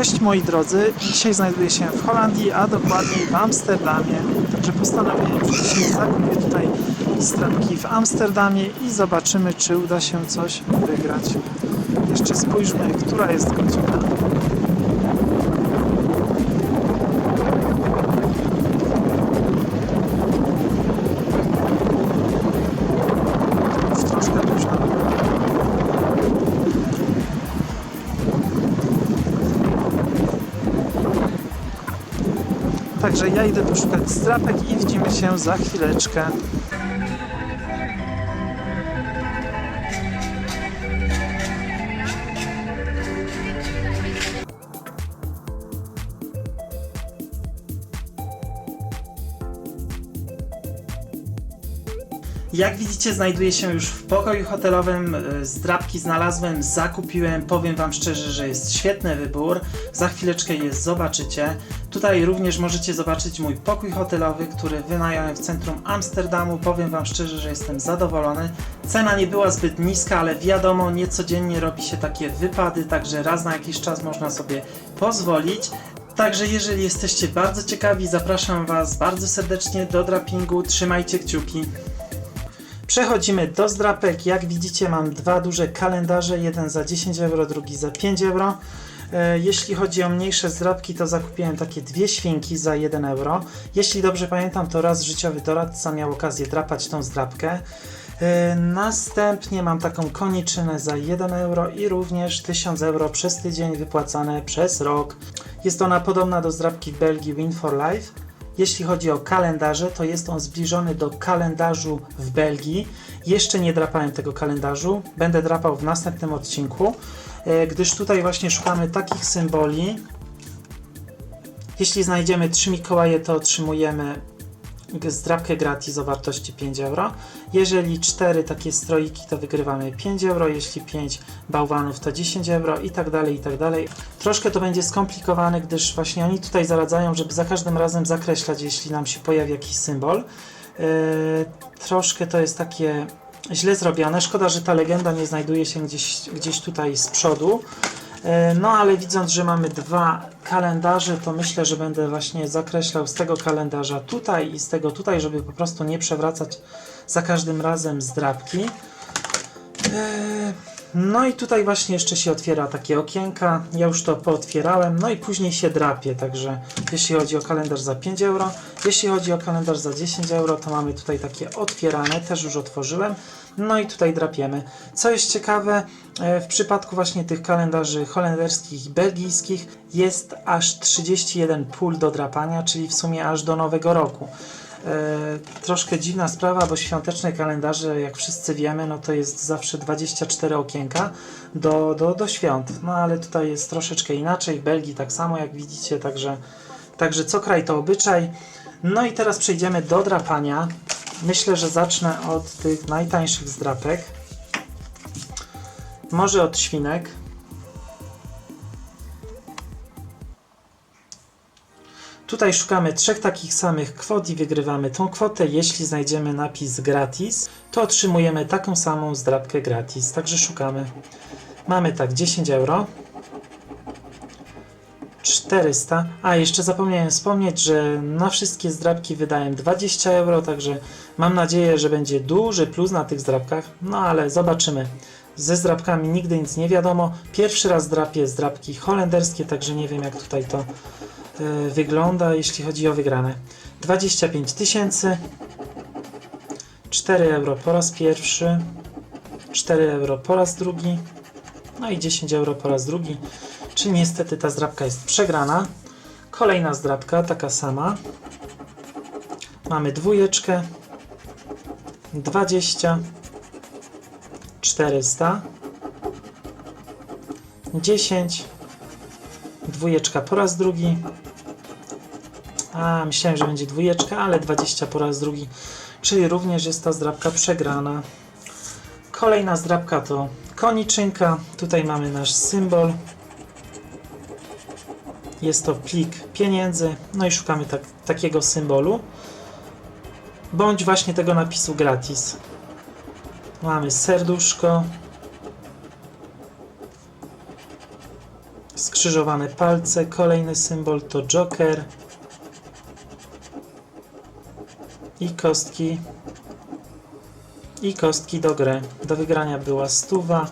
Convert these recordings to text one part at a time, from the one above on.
Cześć moi drodzy, dzisiaj znajduję się w Holandii, a dokładniej w Amsterdamie. Także postanowiłem, że dzisiaj tutaj strapki w Amsterdamie i zobaczymy, czy uda się coś wygrać. Jeszcze spójrzmy, która jest godzina. Także ja idę poszukać strapek i widzimy się za chwileczkę. Jak widzicie, znajduję się już w pokoju hotelowym. e, Zdrabki znalazłem, zakupiłem. Powiem Wam szczerze, że jest świetny wybór. Za chwileczkę je zobaczycie. Tutaj również możecie zobaczyć mój pokój hotelowy, który wynająłem w centrum Amsterdamu. Powiem Wam szczerze, że jestem zadowolony. Cena nie była zbyt niska, ale wiadomo, niecodziennie robi się takie wypady, także raz na jakiś czas można sobie pozwolić. Także jeżeli jesteście bardzo ciekawi, zapraszam Was bardzo serdecznie do drapingu. Trzymajcie kciuki. Przechodzimy do zdrapek. Jak widzicie, mam dwa duże kalendarze, jeden za 10 euro, drugi za 5 euro. E, Jeśli chodzi o mniejsze zdrapki, to zakupiłem takie dwie świnki za 1 euro. Jeśli dobrze pamiętam, to raz życiowy doradca miał okazję drapać tą zdrapkę. E, Następnie mam taką koniczynę za 1 euro i również 1000 euro przez tydzień wypłacane przez rok. Jest ona podobna do zdrapki w Belgii Win for Life. Jeśli chodzi o kalendarze, to jest on zbliżony do kalendarzu w Belgii. Jeszcze nie drapałem tego kalendarzu, będę drapał w następnym odcinku, e, gdyż tutaj właśnie szukamy takich symboli. Jeśli znajdziemy 3 Mikołaje, to otrzymujemy zdrapkę gratis o wartości 5 euro. Jeżeli 4 takie stroiki, to wygrywamy 5 euro, jeśli 5 bałwanów, to 10 euro i tak dalej, i tak dalej. Troszkę to będzie skomplikowane, gdyż właśnie oni tutaj zaradzają, żeby za każdym razem zakreślać, jeśli nam się pojawi jakiś symbol. Yy, troszkę to jest takie źle zrobione. Szkoda, że ta legenda nie znajduje się gdzieś, gdzieś tutaj z przodu. Yy, No ale widząc, że mamy dwa kalendarze, to myślę, że będę właśnie zakreślał z tego kalendarza tutaj i z tego tutaj, żeby po prostu nie przewracać za każdym razem zdrabki. No i tutaj właśnie jeszcze się otwiera takie okienka. Ja już to pootwierałem, no i później się drapie. Także jeśli chodzi o kalendarz za 5 euro, jeśli chodzi o kalendarz za 10 euro, to mamy tutaj takie otwierane, też już otworzyłem. No i tutaj drapiemy. Co jest ciekawe, e, w przypadku właśnie tych kalendarzy holenderskich i belgijskich jest aż 31 pól do drapania, czyli w sumie aż do nowego roku. E, troszkę dziwna sprawa, bo świąteczne kalendarze, jak wszyscy wiemy, no to jest zawsze 24 okienka do, do, do świąt. No ale tutaj jest troszeczkę inaczej, w Belgii tak samo jak widzicie, także, także co kraj to obyczaj. No i teraz przejdziemy do drapania. Myślę, że zacznę od tych najtańszych zdrapek. Może od świnek. Tutaj szukamy trzech takich samych kwot i wygrywamy tą kwotę. Jeśli znajdziemy napis gratis, to otrzymujemy taką samą zdrabkę gratis. Także szukamy. Mamy tak 10 euro. 400. A jeszcze zapomniałem wspomnieć, że na wszystkie zdrabki wydałem 20 euro, także mam nadzieję, że będzie duży plus na tych zdrabkach. No ale zobaczymy. Ze zdrabkami nigdy nic nie wiadomo. Pierwszy raz drapię zdrabki holenderskie, także nie wiem jak tutaj to wygląda, jeśli chodzi o wygrane. 25 tysięcy, 4 euro po raz pierwszy, 4 euro po raz drugi, no i 10 euro po raz drugi. Czy niestety ta zdrabka jest przegrana? Kolejna zdrabka, taka sama. Mamy dwójeczkę, 20, 400, 10, dwójeczka po raz drugi. A, myślałem, że będzie dwójeczka, ale 20 po raz drugi, czyli również jest ta zdrabka przegrana. Kolejna zdrabka to koniczynka. Tutaj mamy nasz symbol. Jest to plik pieniędzy. No i szukamy tak, takiego symbolu. Bądź właśnie tego napisu gratis. Mamy serduszko. skrzyżowane palce. Kolejny symbol to Joker. I kostki. I kostki do gry. Do wygrania była stuwa,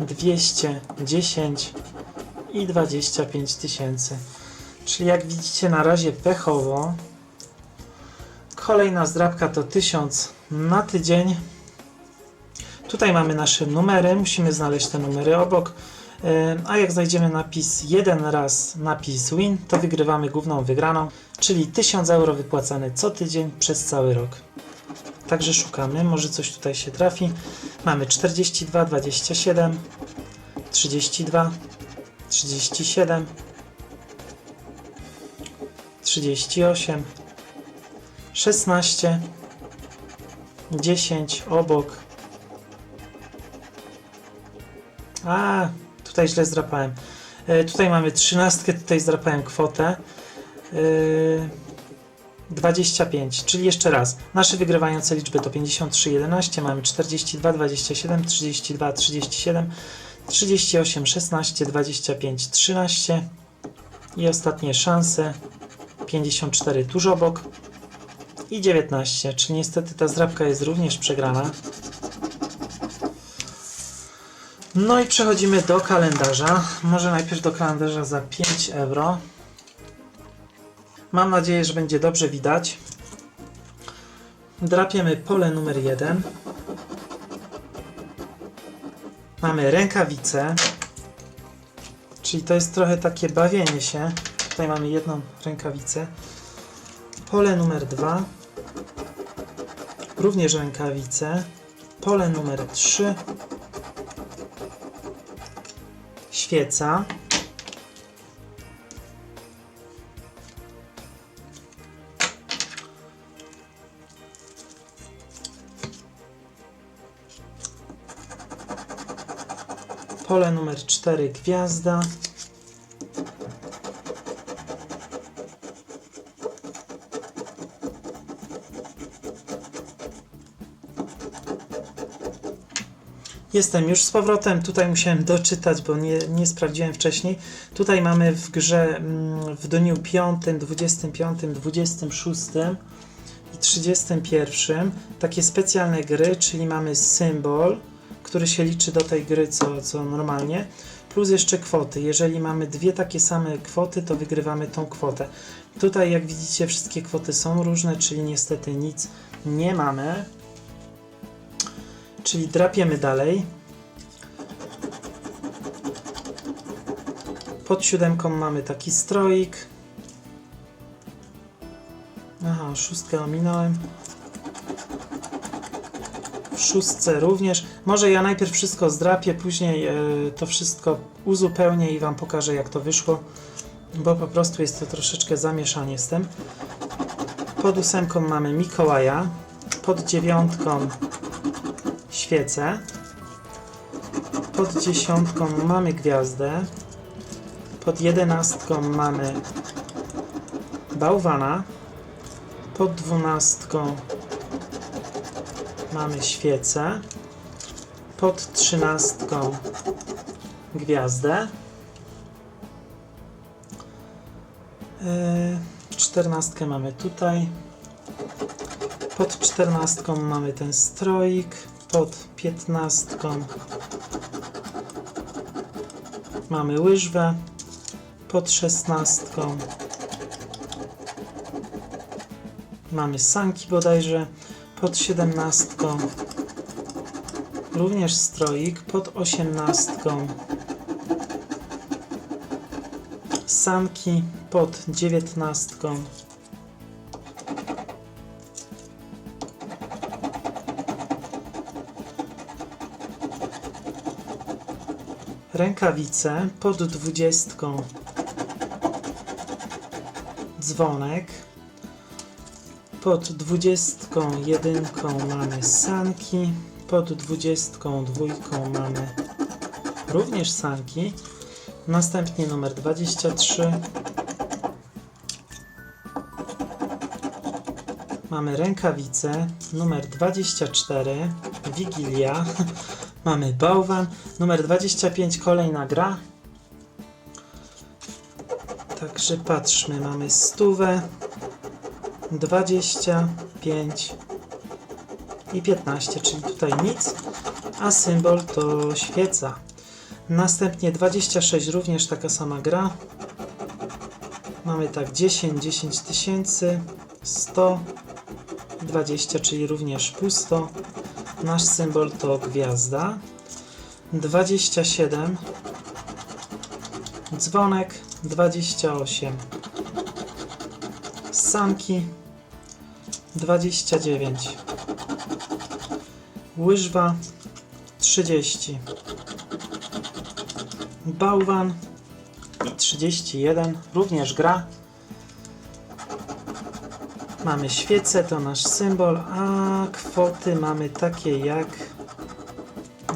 200, 10 i 25 tysięcy. Czyli jak widzicie na razie pechowo. Kolejna zdrabka to 1000 na tydzień. Tutaj mamy nasze numery, musimy znaleźć te numery obok. A jak znajdziemy napis jeden raz napis win, to wygrywamy główną wygraną, czyli 1000 euro wypłacane co tydzień przez cały rok. Także szukamy, może coś tutaj się trafi. Mamy 42, 27, 32, 37, 38, 16, 10 obok. A, tutaj źle zdrapałem. E, tutaj mamy 13, tutaj zdrapałem kwotę. E, 25, czyli jeszcze raz. Nasze wygrywające liczby to 53, 11, mamy 42, 27, 32, 37, 38, 16, 25, 13 i ostatnie szanse 54 tuż obok i 19, czyli niestety ta zdrabka jest również przegrana. No i przechodzimy do kalendarza. Może najpierw do kalendarza za 5 euro. Mam nadzieję, że będzie dobrze widać. Drapiemy pole numer 1. Mamy rękawice, czyli to jest trochę takie bawienie się. Tutaj mamy jedną rękawicę. Pole numer 2. Również rękawice. Pole numer 3. Świeca. Pole numer 4 gwiazda. Jestem już z powrotem. Tutaj musiałem doczytać, bo nie, nie sprawdziłem wcześniej. Tutaj mamy w grze mm, w dniu 5, 25, 26 i 31 takie specjalne gry, czyli mamy symbol, który się liczy do tej gry co, co normalnie, plus jeszcze kwoty. Jeżeli mamy dwie takie same kwoty, to wygrywamy tą kwotę. Tutaj, jak widzicie, wszystkie kwoty są różne, czyli niestety nic nie mamy. Czyli drapiemy dalej. Pod siódemką mamy taki stroik. Aha, szóstkę ominąłem. W szóstce również. Może ja najpierw wszystko zdrapię, później e, to wszystko uzupełnię i Wam pokażę jak to wyszło, bo po prostu jest to troszeczkę zamieszanie z tym. Pod ósemką mamy Mikołaja, pod dziewiątką świecę, pod dziesiątką mamy gwiazdę, pod jedenastką mamy bałwana, pod dwunastką mamy świecę, pod trzynastką gwiazdę, Yy, czternastkę mamy tutaj, pod czternastką mamy ten stroik, pod piętnastką. Mamy łyżwę, pod szesnastką. Mamy sanki bodajże, pod siedemnastką. Również stroik, pod osiemnastką. Sanki, pod dziewiętnastką rękawice, pod dwudziestką. Dzwonek, pod dwudziestką jedynką mamy sanki, pod dwudziestką dwójką mamy również sanki, następnie numer 23, mamy rękawice, numer 24, Wigilia, mamy bałwan, numer 25, kolejna gra, Także patrzmy, mamy stówę, 25 i 15, czyli tutaj nic, a symbol to świeca. Następnie 26, również taka sama gra. Mamy tak 10, 10 tysięcy, 100, 20, czyli również pusto. Nasz symbol to gwiazda. 27, dzwonek, 28, sanki, 29, łyżwa, 30, bałwan i 31, również gra. Mamy świecę, to nasz symbol, a kwoty mamy takie jak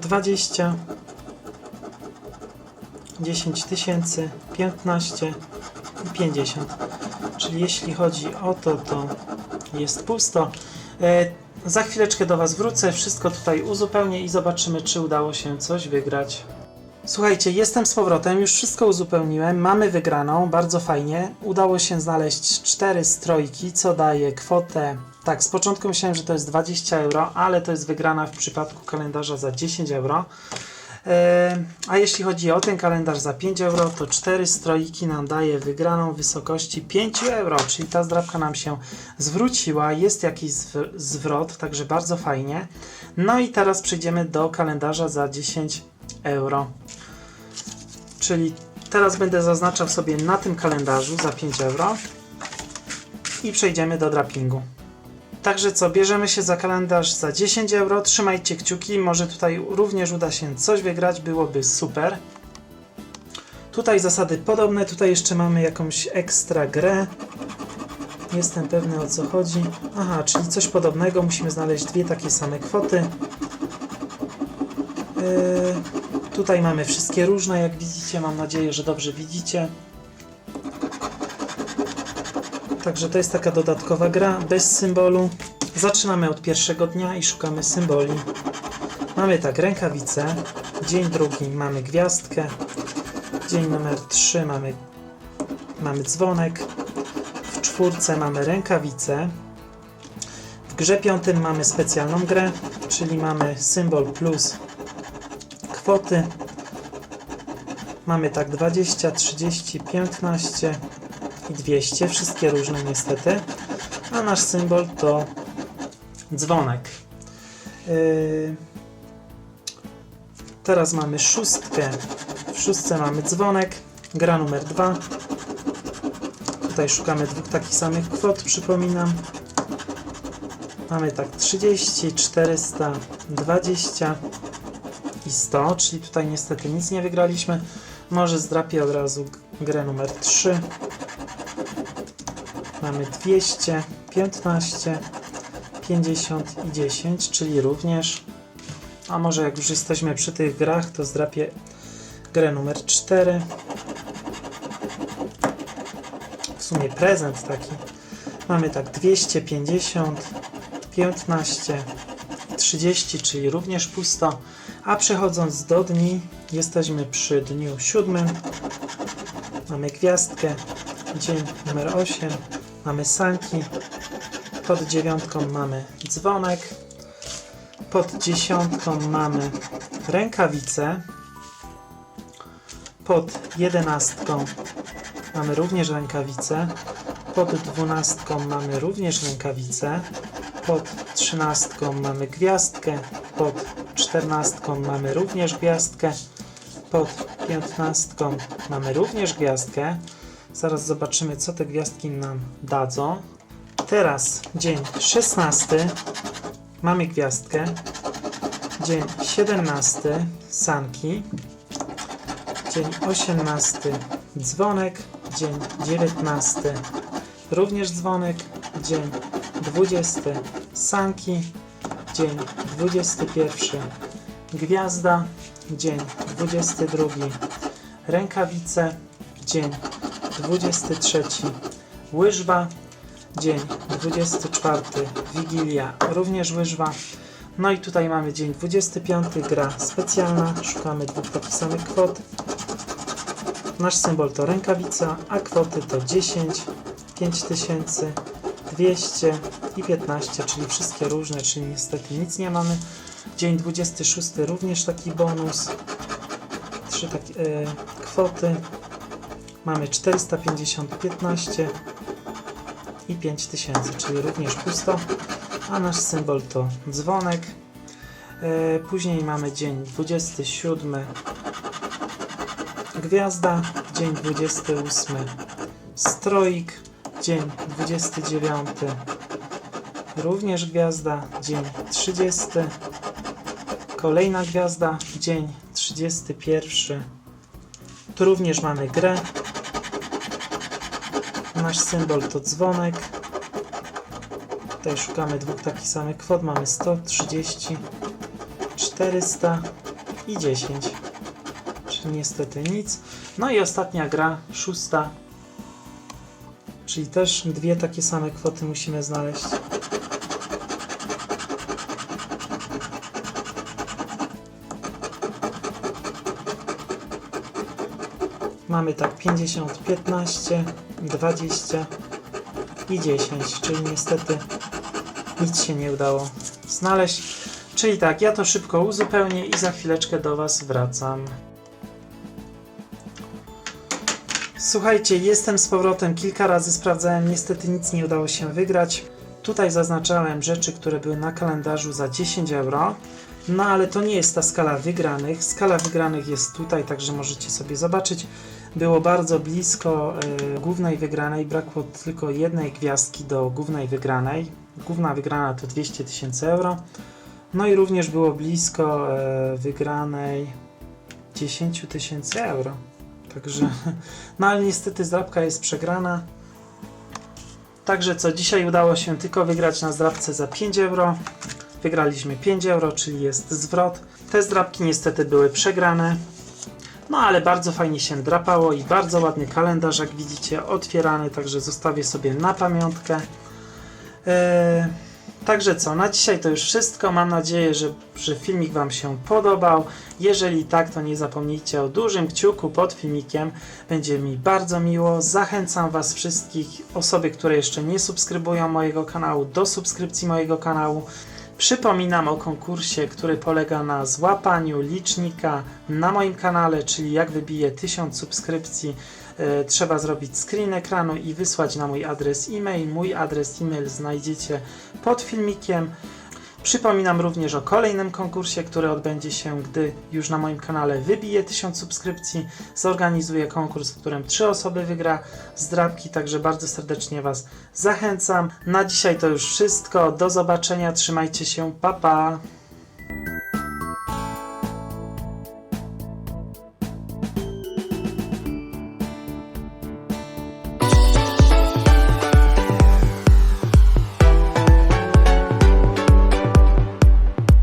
20, 10 tysięcy, 15 i 50. Czyli jeśli chodzi o to, to jest pusto. E, za chwileczkę do Was wrócę, wszystko tutaj uzupełnię i zobaczymy, czy udało się coś wygrać. Słuchajcie, jestem z powrotem, już wszystko uzupełniłem, mamy wygraną, bardzo fajnie. Udało się znaleźć cztery strojki, co daje kwotę. Tak, z początku myślałem, że to jest 20 euro, ale to jest wygrana w przypadku kalendarza za 10 euro. E, A jeśli chodzi o ten kalendarz za 5 euro, to 4 stroiki nam daje wygraną w wysokości 5 euro, czyli ta zdrabka nam się zwróciła, jest jakiś zw- zwrot, także bardzo fajnie. No i teraz przejdziemy do kalendarza za 10 euro. Czyli teraz będę zaznaczał sobie na tym kalendarzu za 5 euro i przejdziemy do drapingu. Także co, bierzemy się za kalendarz za 10 euro, trzymajcie kciuki, może tutaj również uda się coś wygrać, byłoby super. Tutaj zasady podobne, tutaj jeszcze mamy jakąś ekstra grę. Jestem pewny o co chodzi. Aha, czyli coś podobnego, musimy znaleźć dwie takie same kwoty. Yy, tutaj mamy wszystkie różne, jak widzicie, mam nadzieję, że dobrze widzicie. Także to jest taka dodatkowa gra bez symbolu. Zaczynamy od pierwszego dnia i szukamy symboli. Mamy tak rękawice. Dzień drugi mamy gwiazdkę. Dzień numer 3 mamy, mamy dzwonek. W czwórce mamy rękawice. W grze piątym mamy specjalną grę, czyli mamy symbol plus kwoty. Mamy tak 20, 30, 15 i 200, wszystkie różne niestety. A nasz symbol to dzwonek. Yy, Teraz mamy szóstkę. W szóstce mamy dzwonek. Gra numer 2. Tutaj szukamy dwóch takich samych kwot, przypominam. Mamy tak 30, 400, 20 i 100, czyli tutaj niestety nic nie wygraliśmy. Może zdrapię od razu grę numer 3. Mamy 200, 15, 50 i 10, czyli również. A może jak już jesteśmy przy tych grach, to zdrapię grę numer 4. W sumie prezent taki. Mamy tak 250, 15, 30, czyli również pusto. A przechodząc do dni, jesteśmy przy dniu siódmym. Mamy gwiazdkę, dzień numer 8, mamy sanki, pod dziewiątką mamy dzwonek, pod dziesiątką mamy rękawice, pod jedenastką mamy również rękawice, pod dwunastką mamy również rękawice, pod trzynastką mamy gwiazdkę, pod czternastką mamy również gwiazdkę, pod piętnastką mamy również gwiazdkę. Zaraz zobaczymy, co te gwiazdki nam dadzą. Teraz dzień 16. Mamy gwiazdkę. Dzień 17. Sanki. Dzień 18. Dzwonek. Dzień 19. Również dzwonek. Dzień 20. Sanki. Dzień 21. Gwiazda. Dzień 22. Rękawice. Dzień 23. Łyżwa. Dzień 24. Wigilia. Również łyżwa. No i tutaj mamy dzień 25. Gra specjalna. Szukamy dwóch takich samych kwot. Nasz symbol to rękawica, a kwoty to 10, 5000, 200 i 15, czyli wszystkie różne, czyli niestety nic nie mamy. Dzień 26 również taki bonus. Trzy takie e, kwoty. Mamy 450, 15 i 5000, czyli również pusto. A nasz symbol to dzwonek. E, później mamy dzień 27 gwiazda, dzień 28 stroik, dzień 29 również gwiazda, dzień 30 kolejna gwiazda, dzień 31 tu również mamy grę nasz symbol to dzwonek. Tutaj szukamy dwóch takich samych kwot. Mamy 130 400 i 10 czyli niestety nic. No i ostatnia gra, szósta. Czyli też dwie takie same kwoty musimy znaleźć. Mamy tak 50, 15, 20 i 10, czyli niestety nic się nie udało znaleźć. Czyli tak, ja to szybko uzupełnię i za chwileczkę do Was wracam. Słuchajcie, jestem z powrotem, kilka razy sprawdzałem, niestety nic nie udało się wygrać. Tutaj zaznaczałem rzeczy, które były na kalendarzu za 10 euro. No ale to nie jest ta skala wygranych. Skala wygranych jest tutaj, także możecie sobie zobaczyć. Było bardzo blisko e, głównej wygranej, brakło tylko jednej gwiazdki do głównej wygranej. Główna wygrana to 200 tysięcy euro. No i również było blisko e, wygranej 10 tysięcy euro. Także, no ale niestety zdrabka jest przegrana. Także co, dzisiaj udało się tylko wygrać na zdrabce za 5 euro. Wygraliśmy 5 euro, czyli jest zwrot. Te zdrabki niestety były przegrane. No ale bardzo fajnie się drapało i bardzo ładny kalendarz, jak widzicie, otwierany, także zostawię sobie na pamiątkę. Eee, także co, na dzisiaj to już wszystko. Mam nadzieję, że, że filmik Wam się podobał. Jeżeli tak, to nie zapomnijcie o dużym kciuku pod filmikiem. Będzie mi bardzo miło. Zachęcam Was wszystkich, osoby, które jeszcze nie subskrybują mojego kanału, do subskrypcji mojego kanału. Przypominam o konkursie, który polega na złapaniu licznika na moim kanale, czyli jak wybiję 1000 subskrypcji, e, trzeba zrobić screen ekranu i wysłać na mój adres e-mail. Mój adres e-mail znajdziecie pod filmikiem. Przypominam również o kolejnym konkursie, który odbędzie się, gdy już na moim kanale wybije 1000 subskrypcji. Zorganizuję konkurs, w którym 3 osoby wygra zdrabki, także bardzo serdecznie Was zachęcam. Na dzisiaj to już wszystko. Do zobaczenia, trzymajcie się, pa pa!